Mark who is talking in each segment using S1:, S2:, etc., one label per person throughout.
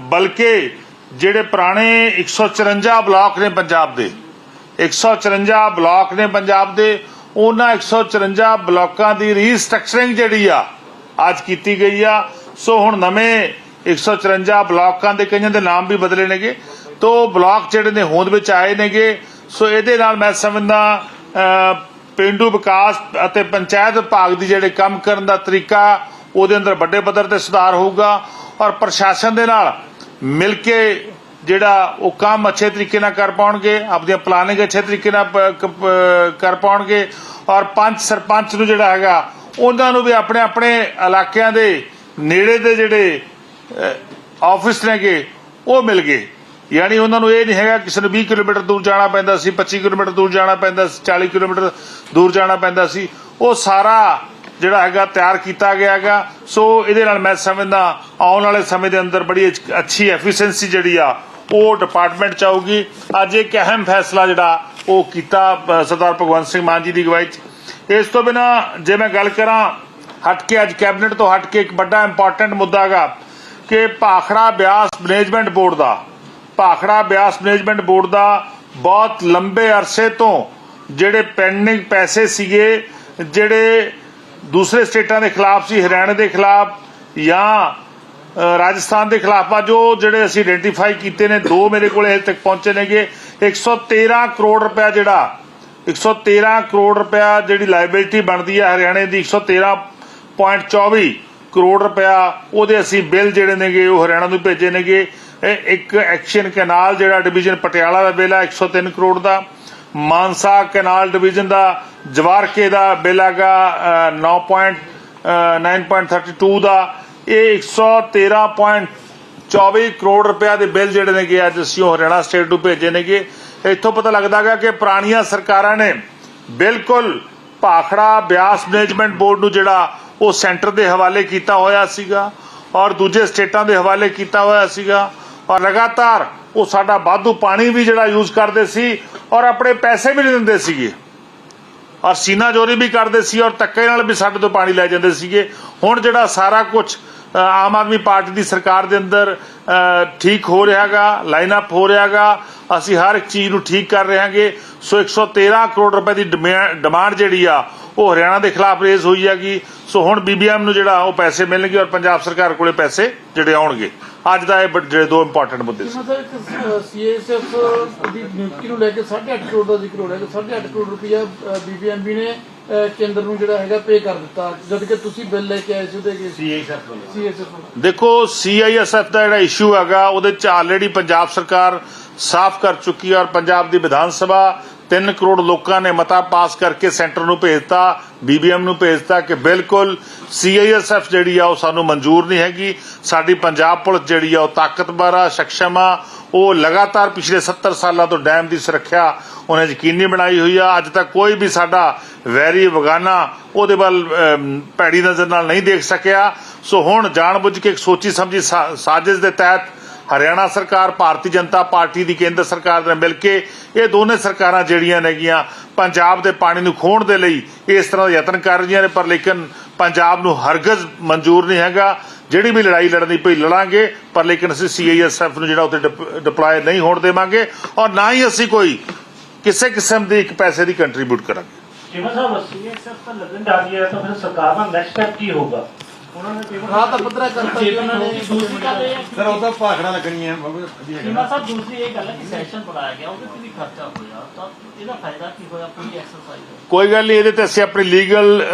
S1: ਬਲਕਿ ਜਿਹੜੇ ਪੁਰਾਣੇ 154 ਬਲਾਕ ਨੇ ਪੰਜਾਬ ਦੇ 154 ਬਲਾਕ ਨੇ ਪੰਜਾਬ ਦੇ ਉਹਨਾਂ 154 ਬਲਾਕਾਂ ਦੀ ਰੀਸਟਰਕਚਰਿੰਗ ਜਿਹੜੀ ਆ ਅੱਜ ਕੀਤੀ ਗਈ ਆ। ਸੋ ਹੁਣ ਨਵੇਂ 154 ਬਲਾਕਾਂ ਦੇ ਕਈਆਂ ਦੇ ਨਾਮ ਵੀ ਬਦਲੇ ਨੇਗੇ। ਤੋ ਬਲਾਕ ਜਿਹੜੇ ਨੇ ਹੋਂਦ ਵਿੱਚ ਆਏ ਨੇਗੇ। ਸੋ ਇਹਦੇ ਨਾਲ ਮੈਂ ਸਮਝਦਾ ਅ, ਪਿੰਡੂ ਵਿਕਾਸ ਅਤੇ ਪੰਚਾਇਤ ਵਿਭਾਗ ਦੀ ਜਿਹੜੇ ਕੰਮ ਕਰਨ ਦਾ ਤਰੀਕਾ ਉਹਦੇ ਅੰਦਰ ਵੱਡੇ ਪੱਧਰ ਤੇ ਸੁਧਾਰ ਹੋਊਗਾ। ਔਰ ਪ੍ਰਸ਼ਾਸਨ ਦੇ ਨਾਲ ਮਿਲ ਕੇ ਜਿਹੜਾ ਉਹ ਕੰਮ ਅੱਛੇ ਤਰੀਕੇ ਨਾਲ ਕਰ ਪਾਉਣਗੇ ਆਪਣੀਆਂ ਪਲਾਨਿੰਗ ਅੱਛੇ ਤਰੀਕੇ ਨਾਲ ਕਰ ਪਾਉਣਗੇ ਔਰ ਪੰਚ ਸਰਪੰਚ ਨੂੰ ਜਿਹੜਾ ਹੈਗਾ, ਉਹਨਾਂ ਨੂੰ ਵੀ ਆਪਣੇ ਆਪਣੇ ਇਲਾਕਿਆਂ ਦੇ ਨੇੜੇ ਦੇ ਜਿਹੜੇ ਆਫਿਸ ਨੇਗੇ, ਉਹ ਮਿਲ ਗਏ। ਯਾਨੀ ਉਹਨਾਂ ਨੂੰ ਇਹ ਨਹੀਂ ਹੈਗਾ ਕਿਸੇ ਨੂੰ 20 ਕਿਲੋਮੀਟਰ ਦੂਰ ਜਾਣਾ ਪੈਂਦਾ ਸੀ 25 ਕਿਲੋਮੀਟਰ ਦੂਰ ਜਾਣਾ ਪੈਂਦਾ ਸੀ 40 ਕਿਲੋਮੀਟਰ ਦੂਰ ਜਾਣਾ ਪੈਂਦਾ ਸੀ, ਉਹ ਸਾਰਾ ਜਿਹੜਾ ਹੈਗਾ ਤਿਆਰ ਕੀਤਾ ਗਿਆ ਹੈਗਾ। ਸੋ ਇਹਦੇ ਨਾਲ ਮੈਂ ਸਮਝਦਾ, ਆਉਣ ਵਾਲੇ ਸਮੇਂ ਦੇ ਅੰਦਰ ਬੜੀ ਅੱਛੀ ਐਫੀਸ਼ੀਐਂਸੀ ਜਿਹੜੀ ਆ, ਉਹ ਡਿਪਾਰਟਮੈਂਟ ਚ ਆਊਗੀ। ਅੱਜ ਇੱਕ ਅਹਿਮ ਫੈਸਲਾ ਜਿਹੜਾ, ਉਹ ਕੀਤਾ ਸਰਦਾਰ ਭਗਵੰਤ ਸਿੰਘ ਮਾਨ ਜੀ ਦੀ ਅਗਵਾਈ ਚ। ਇਸ ਤੋਂ ਬਿਨਾ, ਜੇ ਮੈਂ ਗੱਲ ਕਰਾਂ, ਹਟ ਕੇ ਅੱਜ ਕੈਬਨਿਟ ਤੋਂ ਹਟ ਕੇ ਇੱਕ ਵੱਡਾ ਇੰਪੋਰਟੈਂਟ ਮੁੱਦਾ ਹੈਗਾ, ਕਿ ਭਾਖੜਾ ਬਿਆਸ ਮੈਨੇਜਮੈਂਟ ਬੋਰਡ ਦਾ, ਭਾਖੜਾ ਬਿਆਸ ਮੈਨੇਜਮੈਂਟ ਬੋਰਡ ਦਾ ਬਹੁਤ ਲੰਬੇ ਅਰਸੇ ਤੋਂ ਜਿਹੜੇ ਪੈਂਡਿੰਗ ਪੈਸੇ ਸੀਗੇ, ਜਿਹੜੇ ਦੂਸਰੇ ਸਟੇਟਾਂ ਦੇ ਖਿਲਾਫ ਸੀ, ਹਰਿਆਣਾ ਦੇ ਖਿਲਾਫ ਜਾਂ ਰਾਜਸਥਾਨ ਦੇ ਖਿਲਾਫ। ਆ ਜੋ ਜਿਹੜੇ ਅਸੀਂ ਆਇਡੈਂਟੀਫਾਈ ਕੀਤੇ ਨੇ, ਦੋ ਮੇਰੇ ਕੋਲੇ ਹਜੇ ਤੱਕ ਪਹੁੰਚੇ ਨੇਗੇ। 113 ਕਰੋੜ ਰੁਪਇਆ ਜਿਹੜਾ 113 ਕਰੋੜ ਰੁਪਇਆ ਜਿਹੜੀ ਲਾਇਬਿਲਿਟੀ ਬਣਦੀ ਹੈ ਹਰਿਆਣੇ ਦੀ 113.24 ਕਰੋੜ ਰੁਪਇਆ ਉਹਦੇ ਅਸੀਂ ਬਿੱਲ ਜਿਹੜੇ ਨੇਗੇ, ਉਹ ਹਰਿਆਣਾ ਨੂੰ ਭੇਜੇ ਨੇਗੇ। ਇੱਕ ਐਕਸ਼ਨ ਕੈਨਾਲ ਜਿਹੜਾ ਡਿਵੀਜ਼ਨ ਪਟਿਆਲਾ ਦਾ ਬਿੱਲ ਹੈ 103 ਕਰੋੜ ਦਾ। ਮਾਨਸਾ ਕੈਨਾਲ ਡਿਵੀਜ਼ਨ ਦਾ ਜਵਾਰਕੇ ਦਾ ਬਿੱਲ ਹੈਗਾ ਅ, 9. ਅ, 9.32 ਦਾ ਇਹ 113.24 ਕਰੋੜ ਰੁਪਇਆ ਦੇ ਬਿੱਲ ਜਿਹੜੇ ਨੇਗੇ ਅੱਜ ਅਸੀਂ ਉਹ ਹਰਿਆਣਾ ਸਟੇਟ ਨੂੰ ਭੇਜੇ ਨੇਗੇ ਇੱਥੋਂ ਪਤਾ ਲੱਗਦਾ ਹੈਗਾ ਕਿ ਪੁਰਾਣੀਆਂ ਸਰਕਾਰਾਂ ਨੇ ਬਿਲਕੁਲ ਭਾਖੜਾ ਬਿਆਸ ਮੈਨੇਜਮੈਂਟ ਬੋਰਡ ਨੂੰ ਜਿਹੜਾ ਉਹ ਸੈਂਟਰ ਦੇ ਹਵਾਲੇ ਕੀਤਾ ਹੋਇਆ ਸੀਗਾ ਔਰ ਦੂਜੇ ਸਟੇਟਾਂ ਦੇ ਹਵਾਲੇ ਕੀਤਾ ਹੋਇਆ ਸੀਗਾ ਔਰ ਲਗਾਤਾਰ ਉਹ ਸਾਡਾ ਵਾਧੂ ਪਾਣੀ ਵੀ ਜਿਹੜਾ ਯੂਜ਼ ਕਰਦੇ ਸੀ ਔਰ ਆਪਣੇ ਪੈਸੇ ਵੀ ਨਹੀਂ ਦਿੰਦੇ ਸੀਗੇ ਔਰ ਸੀਨਾ ਚੋਰੀ ਵੀ ਕਰਦੇ ਸੀ ਔਰ ਧੱਕੇ ਨਾਲ ਵੀ ਸਾਡੇ ਤੋਂ ਪਾਣੀ ਲੈ ਜਾਂਦੇ ਸੀਗੇ। ਹੁਣ ਜਿਹੜਾ ਸਾਰਾ ਕੁਝ ਆਮ ਆਦਮੀ ਪਾਰਟੀ ਦੀ ਸਰਕਾਰ ਦੇ ਅੰਦਰ ਠੀਕ ਹੋ ਰਿਹਾਗਾ ਲਾਈਨ ਅਪ ਹੋ ਰਿਹਾਗਾ, ਅਸੀਂ ਹਰ ਇੱਕ ਚੀਜ਼ ਨੂੰ ਠੀਕ ਕਰ ਰਹੇ ਹਾਂਗੇ ਸੋ 113 ਕਰੋੜ ਰੁਪਏ ਦੀ ਡਿਮਾ- ਡਿਮਾਂਡ ਜਿਹੜੀ ਆ, ਉਹ ਹਰਿਆਣਾ ਦੇ ਖਿਲਾਫ ਰੇਜ਼ ਹੋਈ ਹੈਗੀ। ਸੋ ਹੁਣ ਬੀਬੀਐਮ ਨੂੰ ਜਿਹੜਾ ਉਹ ਪੈਸੇ ਮਿਲਣਗੇ ਔਰ ਪੰਜਾਬ ਸਰਕਾਰ ਕੋਲੇ ਪੈਸੇ ਜਿਹੜੇ ਆਉਣਗੇ। ਅੱਜ ਦਾ ਇਹ ਬ- ਜਿਹੜੇ ਦੋ ਇੰਪੋਰਟੈਂਟ ਮੁੱਦੇ ਸੀ।
S2: ਸੀਐਸਐਫ ਦੀ ਨਿਯੁਕਤੀ ਨੂੰ ਲੈ ਕੇ 8.5 ਕਰੋੜ ਦਾ ਜ਼ਿਕਰ ਹੋ ਰਿਹਾ ਕਿ 8.5 ਕਰੋੜ ਰੁਪਇਆ ਬੀਬੀਐਮਬੀ ਨੇ ਕੇਂਦਰ ਨੂੰ ਜਿਹੜਾ ਹੈਗਾ ਪੇ ਕਰ ਦਿੱਤਾ। ਜਦ ਕਿ ਤੁਸੀਂ ਬਿੱਲ ਲੈ ਕੇ ਆਏ ਸੀ ਉਹਦੇ ਕੇ ਸੀਐਸਐਫ
S1: ਦੇਖੋ ਸੀਆਈਐਸਐਫ ਦਾ ਜਿਹੜਾ ਇਸ਼ੂ ਹੈਗਾ ਉਹਦੇ ਚ ਆਲਰੇਡੀ ਪੰਜਾਬ ਸਰਕਾਰ ਸਾਫ਼ ਕਰ ਚੁੱਕੀ ਹੈ ਔਰ ਪੰਜਾਬ ਦੀ ਵਿਧਾਨ ਸਭਾ 3 ਕਰੋੜ ਲੋਕਾਂ ਨੇ ਮਤਾ ਪਾਸ ਕਰਕੇ ਸੈਂਟਰ ਨੂੰ ਭੇਜਤਾ ਬੀਬੀਐਮ ਨੂੰ ਭੇਜਤਾ ਕਿ ਬਿਲਕੁਲ ਸੀਆਈਐਸਐਫ ਜਿਹੜੀ ਆ ਉਹ ਸਾਨੂੰ ਮਨਜ਼ੂਰ ਨਹੀਂ ਹੈਗੀ। ਸਾਡੀ ਪੰਜਾਬ ਪੁਲਿਸ ਜਿਹੜੀ ਆ ਉਹ ਤਾਕਤਵਰ ਆ ਸક્ષਮ ਆ। ਉਹ ਲਗਾਤਾਰ ਪਿਛਲੇ 70 ਸਾਲਾਂ ਤੋਂ ਡੈਮ ਦੀ ਸੁਰੱਖਿਆ ਉਹਨੇ ਯਕੀਨੀ ਬਣਾਈ ਹੋਈ ਆ। ਅੱਜ ਤੱਕ ਕੋਈ ਵੀ ਸਾਡਾ ਵੈਰੀ ਵਗਾਨਾ ਉਹਦੇ ਵੱਲ ਭੈੜੀ ਨਜ਼ਰ ਨਾਲ ਨਹੀਂ ਦੇਖ ਸਕਿਆ। ਸੋ ਹੁਣ ਜਾਣਬੁੱਝ ਕੇ ਇੱਕ ਸੋਚੀ ਸਮਝੀ ਸਾਜ਼ਿਸ਼ ਦੇ ਤਹਿਤ ਹਰਿਆਣਾ ਸਰਕਾਰ, ਭਾਰਤੀ ਜਨਤਾ ਪਾਰਟੀ ਦੀ, ਕੇਂਦਰ ਸਰਕਾਰ ਨਾਲ ਮਿਲ ਕੇ ਇਹ ਦੋਨੇ ਸਰਕਾਰਾਂ ਜਿਹੜੀਆਂ ਨੇਗੀਆਂ ਪੰਜਾਬ ਦੇ ਪਾਣੀ ਨੂੰ ਖੋਣ ਦੇ ਲਈ ਇਸ ਤਰ੍ਹਾਂ ਦਾ ਯਤਨ ਕਰ ਰਹੀਆਂ ਨੇ, ਪਰ ਲੇਕਿਨ ਪੰਜਾਬ ਨੂੰ ਹਰਗਜ਼ ਮਨਜ਼ੂਰ ਨਹੀਂ ਹੈਗਾ। ਜਿਹੜੀ ਵੀ ਲੜਾਈ ਲੜਨੀ ਪਈ ਲੜਾਂਗੇ, ਪਰ ਲੇਕਿਨ ਅਸੀਂ ਸੀਆਈਐਸਐਫ ਨੂੰ ਜਿਹੜਾ ਉੱਥੇ ਡਿਪਲੋਏ ਨਹੀਂ ਹੋਣ ਦੇਵਾਂਗੇ ਔਰ ਨਾ ਹੀ ਅਸੀਂ ਕੋਈ ਕਿਸੇ ਕਿਸਮ ਦੀ ਇੱਕ ਪੈਸੇ ਦੀ ਕੰਟਰੀਬਿਊਟ ਕਰਾਂਗੇ।
S3: ਚੀਮਾ ਸਾਹਿਬ ਸੀਐਸਐਫ ਤਾਂ ਲੱਗਣ ਜਾ ਰਹੀ ਹੈ, ਤਾਂ ਫਿਰ ਸਰਕਾਰ ਦਾ ਨੈਕਸਟ ਸਟੈਪ ਕੀ ਹੋਊਗਾ? ਉਹਨਾਂ ਨੇ ਚੀਮਾ
S2: ਰਾਤ ਦਾ ਪੱਧਰਾ ਕਰਤਾ ਜੀ ਉਹਨਾਂ ਨੇ
S4: ਦੂਸਰੀ ਗੱਲ ਇਹ ਹੈ
S5: ਸਰ ਉਹ ਤਾਂ ਭਾਖੜਾ ਲੱਗਣੀਆਂ ਬਾਬੂ ਵਧੀਆ
S4: ਸੀਮਾ ਸਾਹਿਬ ਦੂਸਰੀ ਇਹ ਗੱਲ ਹੈ ਕਿ ਸੈਸ਼ਨ ਬੁਲਾਇਆ ਗਿਆ ਉਹਦੇ ਤੇ ਵੀ ਖਰਚਾ ਹੋਇਆ ਤਾਂ ਇਹਦਾ ਫਾਇਦਾ ਕੀ ਹੋਇਆ ਪੂਰੀ ਐਕਸਰਸਾਈਜ਼ ਹੈ
S1: ਕੋਈ ਗੱਲ ਨਹੀਂ ਇਹਦੇ ਤੇ ਅਸੀਂ ਆਪਣੀ ਲੀਗਲ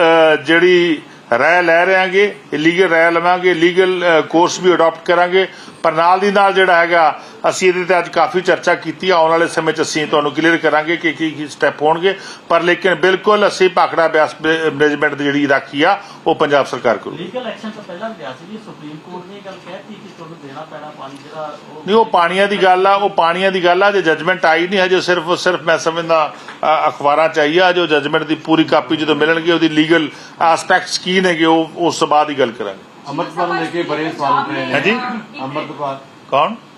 S1: ਜਿਹੜੀ ਰਾਇ ਲੈ ਰਹੇ ਹਾਂਗੇ ਲੀਗਲ ਰਾਇ ਲਵਾਂਗੇ ਲੀਗਲ ਕੋਰਸ ਵੀ ਅਡਾਪਟ ਕਰਾਂਗੇ ਪਰ ਨਾਲ ਦੀ ਨਾਲ ਜਿਹੜਾ ਹੈਗਾ ਅਸੀਂ ਇਹਦੇ ਤੇ ਅੱਜ ਕਾਫੀ ਚਰਚਾ ਕੀਤੀ ਆਉਣ ਵਾਲੇ ਸਮੇਂ 'ਚ ਅਸੀਂ ਤੁਹਾਨੂੰ ਕਲੀਅਰ ਕਰਾਂਗੇ ਕਿ ਕੀ ਕੀ ਸਟੈਪ ਹੋਣਗੇ ਪਰ ਲੇਕਿਨ ਬਿਲਕੁਲ ਅਸੀਂ ਭਾਖੜਾ ਬਿਆਸ ਮੈਨੇਜਮੈਂਟ ਦੀ ਜਿਹੜੀ ਰਾਖੀ ਆ ਉਹ ਪੰਜਾਬ ਸਰਕਾਰ ਕਰੂ
S4: ਲੀਗਲ ਐਕਸ਼ਨ ਤਾਂ ਪਹਿਲਾਂ ਵੀ ਲਿਆ ਸੀ ਜੀ ਸੁਪਰੀਮ ਕੋਰਟ ਨੇ ਗੱਲ ਕਹਿਤੀ ਕਿ ਤੁਹਾਨੂੰ ਦੇਣਾ ਪੈਣਾ ਪਾਣੀ ਜਿਹੜਾ
S1: ਨਹੀਂ ਉਹ ਪਾਣੀਆਂ ਦੀ ਗੱਲ ਆ ਉਹ ਪਾਣੀਆਂ ਦੀ ਗੱਲ ਆ ਜੇ ਜਜਮੈਂਟ ਆਈ ਨਹੀਂ ਹਜੇ ਸਿਰਫ ਸਿਰਫ ਮੈਂ ਸਮਝਦਾ ਅਖਬਾਰਾਂ ਚ ਆਈ ਆ ਜੋ ਜਜਮੈਂਟ ਦੀ ਪੂਰੀ ਕਾਪੀ ਜਦੋਂ ਮਿਲਣਗੇ ਉਹਦੀ ਲੀਗਲ ਐਸਪੈਕਟਸ ਕੀ ਨੇਗੇ ਉਹ ਉਸ ਤੋਂ ਬਾਅਦ ਹੀ ਗੱਲ ਕਰਾਂਗੇ।
S5: ਅੰਮ੍ਰਿਤਪਾਲ ਨੂੰ ਲੈ ਕੇ ਬੜੇ ਸਵਾਲ ਉੱਠ ਰਹੇ ਨੇ। ਅੰਮ੍ਰਿਤਪਾਲ
S1: ਕੌਣ?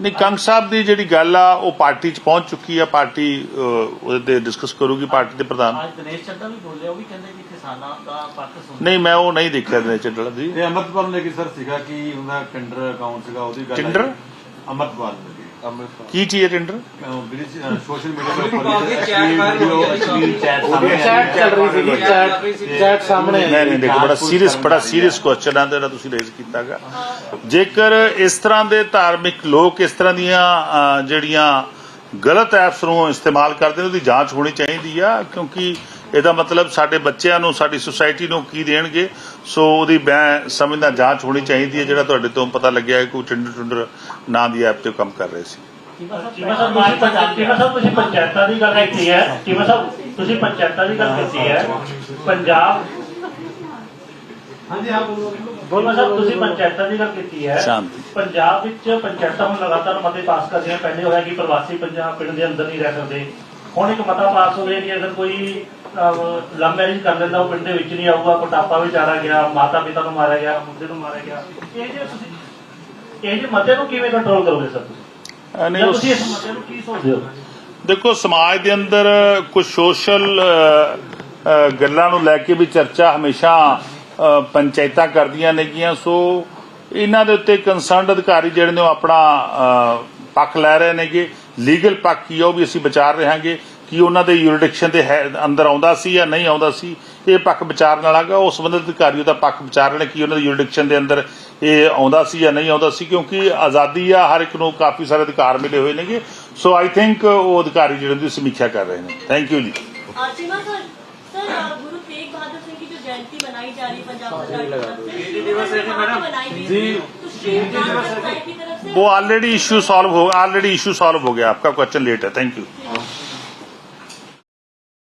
S1: ਨਹੀਂ ਕੰਗ ਸਾਹਿਬ ਦੀ ਜਿਹੜੀ ਗੱਲ ਆ ਉਹ ਪਾਰਟੀ 'ਚ ਪਹੁੰਚ ਚੁੱਕੀ ਆ ਪਾਰਟੀ ਉਹਦੇ ਤੇ ਡਿਸਕਸ ਕਰੂਗੀ ਪਾਰਟੀ ਦੇ ਪ੍ਰਧਾਨ
S4: ਅੱਜ ਦਿਨੇਸ਼ ਚੱਡਾ ਵੀ ਬੋਲੇ ਉਹ ਵੀ ਕਹਿੰਦੇ ਕਿ ਕਿਸਾਨਾਂ ਦਾ ਪੱਖ ਸੁਣ
S1: ਨਹੀਂ ਮੈਂ ਉਹ ਨਹੀਂ ਦੇਖਿਆ ਨੇ ਚੱਲਣ ਦੀ
S5: ਤੇ ਅੰਮ੍ਰਿਤਪਾਲ ਨੂੰ ਲੈ ਕੇ ਸਰ ਸੀਗਾ ਕਿ ਉਹਦਾ ਟੈਂਡਰ ਅਕਾਊਂਟ ਸੀਗਾ ਉਹਦੀ ਗੱਲ? ਆਈ। ਅੰਮ੍ਰਿਤਪਾਲ ਨੂੰ ਕੇ
S1: ਚੀਜ਼ ਹੈ ਟੈਂਡਰ
S5: ਸੋਸ਼ਲ ਮੀਡੀਆ ਤੇ ਉੱਪਰ ਵੀਡੀਓ ਅਸ਼ਲੀਲ ਚੈਟ ਸਾਹਮਣੇ
S2: ਚੈਟ ਚੱਲ ਰਹੀ ਸੀ। ਚੈਟ ਚੈਟ ਸਾਹਮਣੇ
S1: ਨਹੀਂ ਨਹੀਂ ਦੇਖੋ ਬੜਾ ਸੀਰੀਅਸ ਬੜਾ ਸੀਰੀਅਸ ਕੁਐਸਚਨ ਆ ਜਿਹੜਾ ਤੁਸੀਂ ਰੇਜ਼ ਕੀਤਾਗਾ। ਜੇਕਰ ਇਸ ਤਰ੍ਹਾਂ ਦੇ ਧਾਰਮਿਕ ਲੋਕ ਇਸ ਤਰ੍ਹਾਂ ਦੀਆਂ ਜਿਹੜੀਆਂ ਗਲਤ ਐਪਸ ਨੂੰ ਇਸਤੇਮਾਲ ਕਰਦੇ ਨੇ ਉਹਦੀ ਜਾਂਚ ਹੋਣੀ ਚਾਹੀਦੀ ਆ ਕਿਉਂਕਿ ਇਹਦਾ ਮਤਲਬ ਸਾਡੇ ਬੱਚਿਆਂ ਨੂੰ ਸਾਡੀ ਸੁਸਾਇਟੀ ਨੂੰ ਕੀ ਦੇਣਗੇ? ਸੋ ਉਹਦੀ ਮੈਂ ਸਮਝਦਾ ਜਾਂਚ ਹੋਣੀ ਚਾਹੀਦੀ ਹੈ ਜਿਹੜਾ ਤੁਹਾਡੇ ਤੋਂ ਪਤਾ ਲੱਗਿਆ ਹੈ ਕਿ ਉਹ ਟਿੰਡਰ ਟੁੰਡਰ ਨਾਂ ਦੀ ਐਪ ਤੇ ਕੰਮ ਕਰ ਰਹੇ ਸੀ।
S3: ਚੀਮਾ ਸਾਹਿਬ ਤੁਸੀਂ ਪੰਚਾਇਤ ਦੀ ਗੱਲ ਕੀਤੀ ਹੈ। ਚੀਮਾ ਸਾਹਿਬ ਤੁਸੀਂ ਪੰਚਾਇਤਾਂ ਦੀ ਗੱਲ ਕੀਤੀ ਹੈ। ਪੰਜਾਬ ਹਾਂਜੀ ਹਾਂ ਬੋਲੋ। ਸਾਹਿਬ ਤੁਸੀਂ ਪੰਚਾਇਤਾਂ ਦੀ ਗੱਲ ਕੀਤੀ ਹੈ।
S1: ਸ਼ਾਂਤੀ।
S3: ਪੰਜਾਬ ਵਿੱਚ ਪੰਚਾਇਤਾਂ ਹੁਣ ਲਗਾਤਾਰ ਮਤੇ ਪਾਸ ਕਰਦੀਆਂ ਪਹਿਲੇ ਹੋਇਆ ਕਿ ਪ੍ਰਵਾਸੀ ਪੰਜਾਬ ਪਿੰਡ ਦੇ ਅੰਦਰ ਨਹੀਂ ਰਹਿ ਸਕਦੇ। ਹੁਣ ਇੱਕ ਮਤਾ ਪਾਸ ਹੋ ਗਿਆ ਕਿ ਅਗਰ ਕੋਈ ਲਵ ਮੈਰਿਜ ਕਰ ਲੈਂਦਾ ਉਹ ਪਿੰਡ ਦੇ ਵਿੱਚ ਨਹੀਂ ਆਊਗਾ ਕੋਟਾਪਾ ਵੀ ਚਾਰਾ ਗਿਆ ਮਾਤਾ ਪਿਤਾ ਨੂੰ ਮਾਰਿਆ ਗਿਆ ਮੁੰਡੇ ਨੂੰ ਮਾਰਿਆ ਗਿਆ। ਇਹ ਜੇ ਤੁਸੀਂ ਇਹ ਜੇ ਮਤੇ ਨੂੰ ਕਿਵੇਂ ਕੰਟਰੋਲ ਕਰੋਗੇ ਸਰ ਤੁਸੀਂ?
S1: ਨਹੀਂ
S3: ਤੁਸੀਂ ਇਸ ਮਤੇ ਨੂੰ ਕੀ ਸੋਚਦੇ ਹੋ?
S1: ਦੇਖੋ ਸਮਾਜ ਦੇ ਅੰਦਰ ਕੁਝ ਸੋਸ਼ਲ ਗੱਲਾਂ ਨੂੰ ਲੈ ਕੇ ਵੀ ਚਰਚਾ ਹਮੇਸ਼ਾ ਪੰਚਾਇਤਾਂ ਕਰਦੀਆਂ ਨੇਗੀਆਂ ਸੋ ਇਹਨਾਂ ਦੇ ਉੱਤੇ ਕੰਸਰਨਡ ਅਧਿਕਾਰੀ ਜਿਹੜੇ ਨੇ ਉਹ ਆਪਣਾ ਪੱਖ ਲੈ ਰਹੇ ਨੇਗੇ। ਲੀਗਲ ਪੱਖ ਕੀ ਉਹ ਵੀ ਅਸੀਂ ਵਿਚਾਰ ਰਹਾਂਗੇ। ਕਿ ਉਹਨਾਂ ਦੇ ਯੂਰਿਡਿਕਸ਼ਨ ਦੇ ਹੈ- ਅੰਦਰ ਆਉਂਦਾ ਸੀ ਜਾਂ ਨਹੀਂ ਆਉਂਦਾ ਸੀ ਇਹ ਪੱਖ ਵਿਚਾਰਨ ਵਾਲਾਗਾ ਉਸ ਸੰਬੰਧਿਤ ਅਧਿਕਾਰੀ ਉਹਦਾ ਪੱਖ ਵਿਚਾਰ ਰਹੇ ਨੇ ਕਿ ਉਹਨਾਂ ਦੇ ਯੂਰਿਡਿਕਸ਼ਨ ਦੇ ਅੰਦਰ ਇਹ ਆਉਂਦਾ ਸੀ ਜਾਂ ਨਹੀਂ ਆਉਂਦਾ ਸੀ ਕਿਉਂਕਿ ਆਜ਼ਾਦੀ ਆ ਹਰ ਇੱਕ ਨੂੰ ਕਾਫੀ ਸਾਰੇ ਅਧਿਕਾਰ ਮਿਲੇ ਹੋਏ ਨੇਗੇ ਸੋ ਆਈ ਥਿੰਕ ਉਹ ਅਧਿਕਾਰੀ ਜਿਹੜੇ ਦੀ ਸਮੀਖਿਆ ਕਰ ਰਹੇ ਨੇ ਥੈਂਕ ਯੂ ਜੀ
S6: आसिमा सर सर अ, गुरु तेग बहादुर सिंह की जो जयंती बनाई जा रही है पंजाब सरकार की तरफ से श्री दिवस बनाई गई जी तो श्री राम पंचायत की तरफ से
S1: वो ऑलरेडी इश्यू सॉल्व हो ऑलरेडी इश्यू सॉल्व हो गया आपका क्वेश्चन लेट है थैंक यू